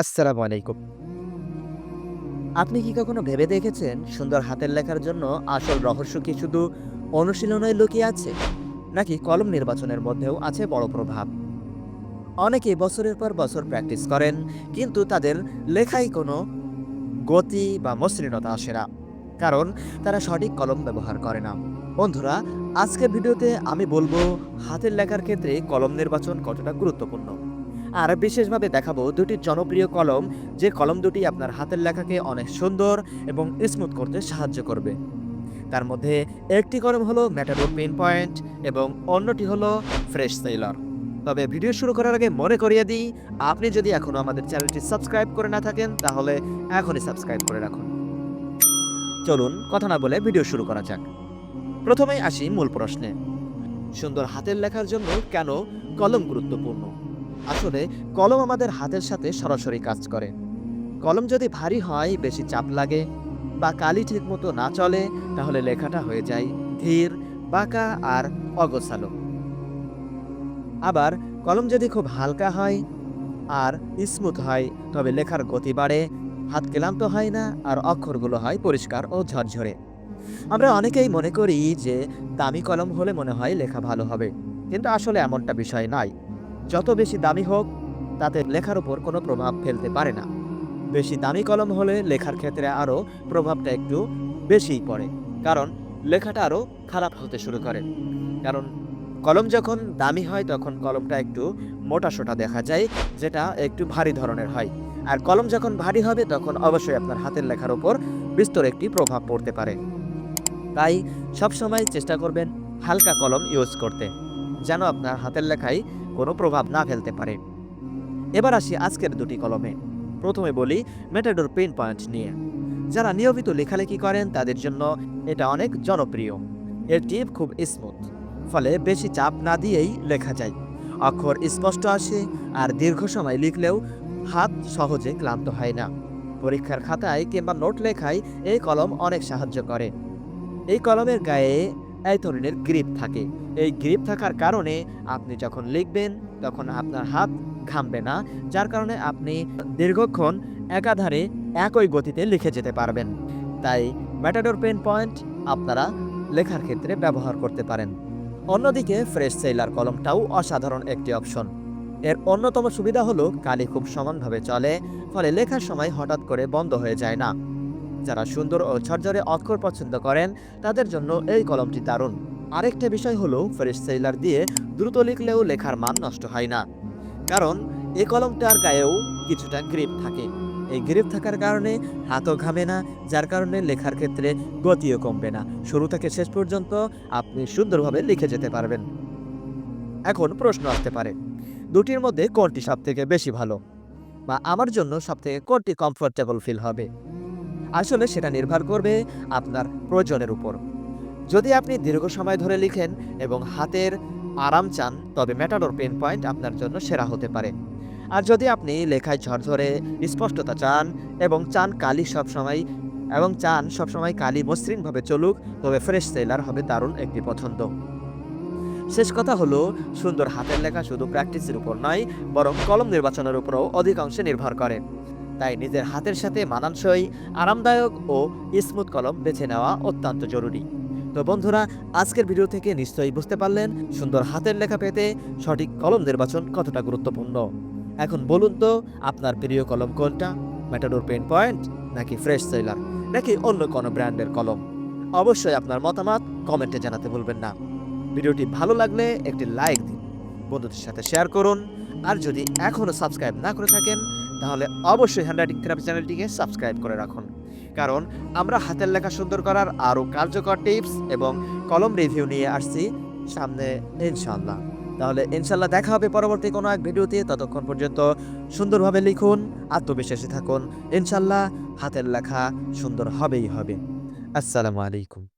আসসালামু আলাইকুম। আপনি কি কখনো ভেবে দেখেছেন সুন্দর হাতের লেখার জন্য আসল রহস্য কি শুধু অনুশীলনে লুকিয়ে আছে, নাকি কলম নির্বাচনের মধ্যেও আছে বড় প্রভাব? অনেকে বছরের পর বছর প্র্যাকটিস করেন, কিন্তু তাদের লেখায় কোনো গতি বা মসৃণতা আসে না, কারণ তারা সঠিক কলম ব্যবহার করে না। বন্ধুরা, আজকের ভিডিওতে আমি বলব, হাতের লেখার ক্ষেত্রে কলম নির্বাচন কতটা গুরুত্বপূর্ণ? আর বিশেষভাবে দেখাবো দুটি জনপ্রিয় কলম। যে কলম দুটি আপনার হাতের লেখাকে অনেক সুন্দর এবং স্মুথ করতে সাহায্য করবে। তার মধ্যে একটি কলম হলো ম্যাটাডোর পেন পয়েন্ট এবং অন্যটি হলো ফ্রেশ সেলার তবে ভিডিও শুরু করার আগে মনে করিয়ে দিই, আপনি যদি এখনও আমাদের চ্যানেলটি সাবস্ক্রাইব করে না থাকেন, তাহলে এখনই সাবস্ক্রাইব করে রাখুন। চলুন, কথা না বলে ভিডিও শুরু করা যাক। প্রথমেই আসি মূল প্রশ্নে। সুন্দর হাতের লেখার জন্য কেন কলম গুরুত্বপূর্ণ? আসলে কলম আমাদের হাতের সাথে সরাসরি কাজ করে। কলম যদি ভারী হয়, বেশি চাপ লাগে বা কালি ঠিকমতো না চলে, তাহলে লেখাটা হয়ে যায় ধীর, বাঁকা আর অগোছালো। আবার কলম যদি খুব হালকা হয় আর স্মুথ হয়, তবে লেখার গতি বাড়ে, হাত ক্লান্ত হয় না আর অক্ষরগুলো হয় পরিষ্কার ও ঝরঝরে। আমরা অনেকেই মনে করি যে, দামি কলম হলে মনে হয় লেখা ভালো হবে, কিন্তু আসলে এমনটা বিষয় নয়। যত বেশি দামি হোক, তাতে লেখার উপর কোনো প্রভাব ফেলতে পারে না। বেশি দামি কলম হলে লেখার ক্ষেত্রে আরও প্রভাবটা একটু বেশিই পড়ে, কারণ লেখাটা আরও খারাপ হতে শুরু করে। কারণ কলম যখন দামি হয়, তখন কলমটা একটু মোটা সোটা দেখা যায়, যেটা একটু ভারী ধরনের হয়। আর কলম যখন ভারী হবে, তখন অবশ্যই আপনার হাতের লেখার উপর বিস্তর একটি প্রভাব পড়তে পারে। তাই সবসময় চেষ্টা করবেন হালকা কলম ইউজ করতে, যেন আপনার হাতের লেখায় কোনো প্রভাব না ফেলতে পারে। এবার আসি আজকের দুটি কলমে। প্রথমে বলি মেটাডোর পেন পয়েন্ট নিয়ে। যারা নিয়মিত লেখালেখি করেন, তাদের জন্য এটা অনেক জনপ্রিয়। এর টিপ খুব স্মুথ, ফলে বেশি চাপ না দিয়েই লেখা যায়। অক্ষর স্পষ্ট আসে আর দীর্ঘ সময় লিখলেও হাত সহজে ক্লান্ত হয় না। পরীক্ষার খাতায় কিংবা নোট লেখায় এই কলম অনেক সাহায্য করে। এই কলমের গায়ে এই ধরনের গ্রিপ থাকে। এই গ্রিপ থাকার কারণে আপনি যখন লিখবেন, তখন আপনার হাত ঘামবে না, যার কারণে আপনি দীর্ঘক্ষণ একাধারে একই গতিতে লিখে যেতে পারবেন। তাই ম্যাটাডোর পেন পয়েন্ট আপনারা লেখার ক্ষেত্রে ব্যবহার করতে পারেন। অন্যদিকে ফ্রেশ সেইলার কলমটাও অসাধারণ একটি অপশন। এর অন্যতম সুবিধা হলো, কালি খুব সমানভাবে চলে, ফলে লেখার সময় হঠাৎ করে বন্ধ হয়ে যায় না। যারা সুন্দর ও ঝরঝরে অক্ষর পছন্দ করেন, তাদের জন্য এই কলমটি দারুণ। আরেকটা বিষয় হলো, ফ্রেশ সেলার দিয়ে দ্রুত লিখলেও লেখার মান নষ্ট হয় না। কারণ এই কলমটার গায়েও কিছুটা গ্রিপ থাকে। এই গ্রিপ থাকার কারণে হাতও ঘামে না, যার কারণে লেখার ক্ষেত্রে গতিও কমবে না। শুরু থেকে শেষ পর্যন্ত আপনি সুন্দরভাবে লিখে যেতে পারবেন। এখন প্রশ্ন আসতে পারে, দুটির মধ্যে কোনটি সব থেকে বেশি ভালো? বা আমার জন্য সব থেকে কোনটি কমফোর্টেবল ফিল হবে? আসলে সেটা নির্ভর করবে আপনার প্রয়োজনের উপর। যদি আপনি দীর্ঘ সময় ধরে লিখেন এবং হাতের আরাম চান, তবে ম্যাটাডোর পেন পয়েন্ট আপনার জন্য সেরা হতে পারে। আর যদি আপনি লেখায় ঝরঝরে স্পষ্টতা চান এবং চান কালি সবসময় এবং চান সবসময় কালি মসৃণভাবে চলুক, তবে ফ্রেশ সেলার হবে দারুণ একটি পছন্দ। শেষ কথা হলো, সুন্দর হাতের লেখা শুধু প্র্যাকটিসের উপর নয়, বরং কলম নির্বাচনের উপরও অধিকাংশে নির্ভর করে। তাই নিজের হাতের সাথে মানানসই, আরামদায়ক ও স্মুথ কলম বেছে নেওয়া অত্যন্ত জরুরি। তো বন্ধুরা, আজকের ভিডিও থেকে নিশ্চয়ই বুঝতে পারলেন সুন্দর হাতের লেখা পেতে সঠিক কলম নির্বাচন কতটা গুরুত্বপূর্ণ। এখন বলুন তো, আপনার প্রিয় কলম কোনটা? ম্যাটাডোর পেন পয়েন্ট নাকি ফ্রেশ সেলার নাকি অন্য কোনো ব্র্যান্ডের কলম? অবশ্যই আপনার মতামত কমেন্টে জানাতে ভুলবেন না। ভিডিওটি ভালো লাগলে একটি লাইক দিন, বন্ধুদের সাথে শেয়ার করুন আর যদি এখনও সাবস্ক্রাইব না করে থাকেন, তাহলে অবশ্যই হ্যান্ডরাইটিং থেরাপি চ্যানেলটিকে সাবস্ক্রাইব করে রাখুন। কারণ আমরা হাতের লেখা সুন্দর করার আরও কার্যকর টিপস এবং কলম রিভিউ নিয়ে আসছি সামনে ইনশাল্লাহ তাহলে ইনশাল্লাহ দেখা হবে পরবর্তী কোনো এক ভিডিওতে। ততক্ষণ পর্যন্ত সুন্দরভাবে লিখুন, আত্মবিশ্বাসী থাকুন। ইনশাল্লাহ হাতের লেখা সুন্দর হবেই হবে। আসসালামু আলাইকুম।